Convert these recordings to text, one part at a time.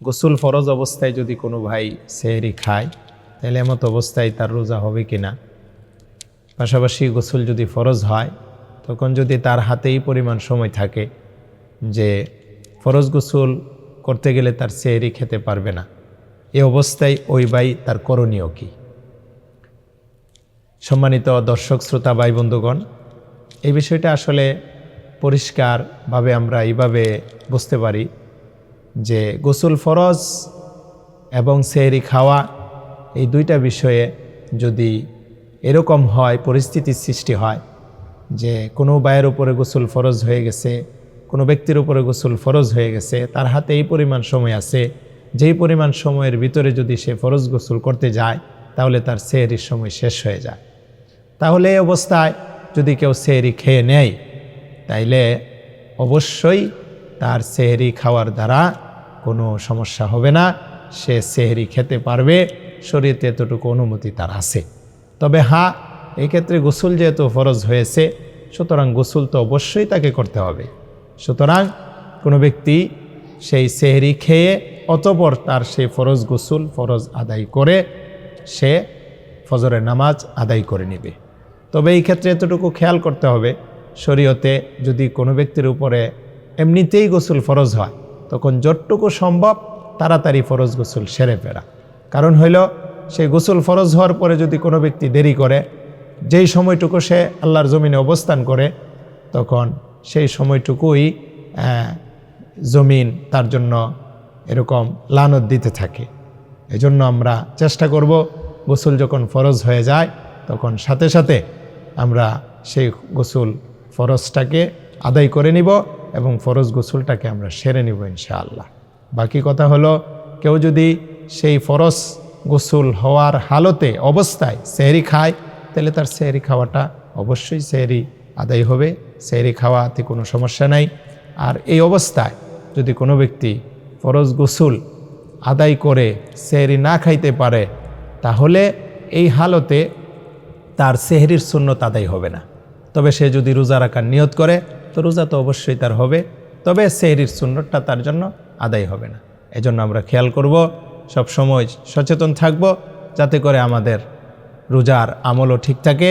গোসল ফরজ অবস্থায় যদি কোনো ভাই সেহরি খায়, তাহলে এমত অবস্থায় তার রোজা হবে কি না? পাশাপাশি গোসল যদি ফরজ হয়, তখন যদি তার হাতেই পরিমাণ সময় থাকে যে ফরজ গোসল করতে গেলে তার সেহরি খেতে পারবে না, এ অবস্থায় ওই ভাই তার করণীয় কী? সম্মানিত দর্শক, শ্রোতা, ভাই, বন্ধুগণ, এই বিষয়টা আসলে পরিষ্কারভাবে আমরা এইভাবে বুঝতে পারি যে গোসল ফরজ এবং সেহরি খাওয়া এই দুইটা বিষয়ে যদি এরকম হয়, পরিস্থিতির সৃষ্টি হয় যে কোনো বায়ের উপরে গোসল ফরজ হয়ে গেছে, কোনো ব্যক্তির উপরে গোসল ফরজ হয়ে গেছে, তার হাতে এই পরিমাণ সময় আছে, যেই পরিমাণ সময়ের ভিতরে যদি সে ফরজ গোসল করতে যায়, তাহলে তার সেহরির সময় শেষ হয়ে যায়। তাহলে এই অবস্থায় যদি কেউ সেহরি খেয়ে নেয়, তাইলে অবশ্যই তার সেহরি খাওয়ার দ্বারা কোনো সমস্যা হবে না, সে সেহরি খেতে পারবে শরীরতে এতটুকু অনুমতি তার আছে। তবে হ্যাঁ এই ক্ষেত্রে গোসল যেহেতু ফরজ হয়েছে, সুতরাং গোসল তো অবশ্যই তাকে করতে হবে। সুতরাং কোনো ব্যক্তি সেই সেহরি খেয়ে অতপর তার সেই ফরজ গোসল ফরজ আদায় করে, সে ফজরের নামাজ আদায় করে নেবে। তবে এই ক্ষেত্রে এতটুকু খেয়াল করতে হবে, শরীয়তে যদি কোনো ব্যক্তির উপরে এমনিতেই গোসল ফরজ হয় তখন যতটুকু সম্ভব তাড়াতাড়ি ফরজ গোসল সেরে ফেরা। কারণ হইল সেই গোসল ফরজ হওয়ার পরে যদি কোনো ব্যক্তি দেরি করে, যেই সময়টুকু সে আল্লাহর জমিনে অবস্থান করে, তখন সেই সময়টুকুই জমিন তার জন্য এরকম লানত দিতে থাকে। এজন্য আমরা চেষ্টা করব, গোসল যখন ফরজ হয়ে যায়, তখন সাথে সাথে আমরা সেই গোসল ফরজটাকে আদায় করে নিব। এবং ফরজ গোসলটাকে আমরা সেরে নিব ইনশাআল্লাহ। বাকি কথা হলো, কেউ যদি সেই ফরজ গোসল হওয়ার হালতে, অবস্থায় সেহরি খায়, তাহলে তার সেহরি খাওয়াটা অবশ্যই সেহরি আদায় হবে। সেহরি খাওয়াতে কোনো সমস্যা নাই। আর এই অবস্থায় যদি কোনো ব্যক্তি ফরজ গোসল আদায় করে সেহরি না খাইতে পারে, তাহলে এই হালতে তার সেহরির সুন্নত আদায় হবে না। তবে সে যদি রোজা রাখার নিয়ত করে তো রোজা তো অবশ্যই তার হবে, তবে সেহরির সুন্নতটা তার জন্য আদায় হবে না। এজন্য আমরা খেয়াল করব, সব সময় সচেতন থাকব, যাতে করে আমাদের রোজার আমলও ঠিক থাকে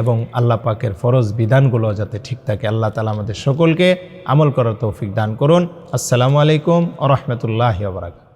এবং আল্লাহ পাকের ফরজ বিধানগুলো যাতে ঠিক থাকে। আল্লাহ তালা আমাদের সকলকে আমল করার তৌফিক দান করুন। আসসালামু আলাইকুম আ রহমতুল্লাহ বারাকাত